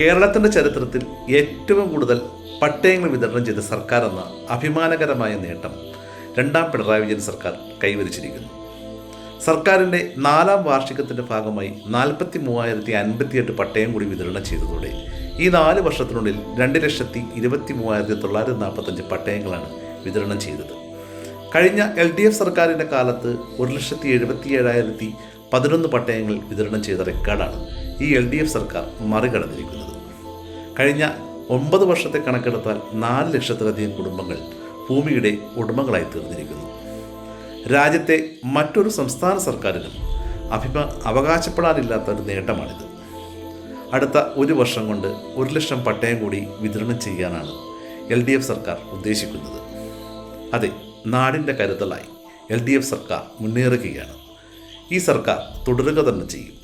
കേരളത്തിന്റെ ചരിത്രത്തിൽ ഏറ്റവും കൂടുതൽ പട്ടയങ്ങൾ വിതരണം ചെയ്ത സർക്കാർ എന്ന അഭിമാനകരമായ നേട്ടം രണ്ടാം പിണറായി വിജയൻ സർക്കാർ കൈവരിച്ചിരിക്കുന്നു. സർക്കാരിന്റെ നാലാം വാർഷികത്തിന്റെ ഭാഗമായി നാൽപ്പത്തി മൂവായിരത്തി അൻപത്തിയെട്ട് പട്ടയം കൂടി വിതരണം ചെയ്തതോടെ ഈ നാല് വർഷത്തിനുള്ളിൽ രണ്ട് ലക്ഷത്തി ഇരുപത്തി മൂവായിരത്തി തൊള്ളായിരത്തി നാൽപ്പത്തഞ്ച് പട്ടയങ്ങളാണ് വിതരണം ചെയ്തത്. കഴിഞ്ഞ എൽ ഡി എഫ് സർക്കാരിന്റെ കാലത്ത് ഒരു ലക്ഷത്തി എഴുപത്തി ഏഴായിരത്തി പതിനൊന്ന് പട്ടയങ്ങൾ വിതരണം ചെയ്ത റെക്കോർഡാണ് ഈ എൽ ഡി എഫ് സർക്കാർ മറികടന്നിരിക്കുന്നത്. കഴിഞ്ഞ ഒമ്പത് വർഷത്തെ കണക്കെടുത്താൽ നാല് ലക്ഷത്തിലധികം കുടുംബങ്ങൾ ഭൂമിയുടെ ഉടമകളായി തീർന്നിരിക്കുന്നു. രാജ്യത്തെ മറ്റൊരു സംസ്ഥാന സർക്കാരിനും അഭിമ അവകാശപ്പെടാനില്ലാത്ത ഒരു നേട്ടമാണിത്. അടുത്ത ഒരു വർഷം കൊണ്ട് ഒരു ലക്ഷം പട്ടയം കൂടി വിതരണം ചെയ്യാനാണ് എൽ ഡി എഫ് സർക്കാർ ഉദ്ദേശിക്കുന്നത്. അതെ നാടിന്റെ കരുതലായി എൽ ഡി എഫ് സർക്കാർ മുന്നേറുകയാണ്. ഈ സർക്കാർ തുടരുക തന്നെ ചെയ്യും.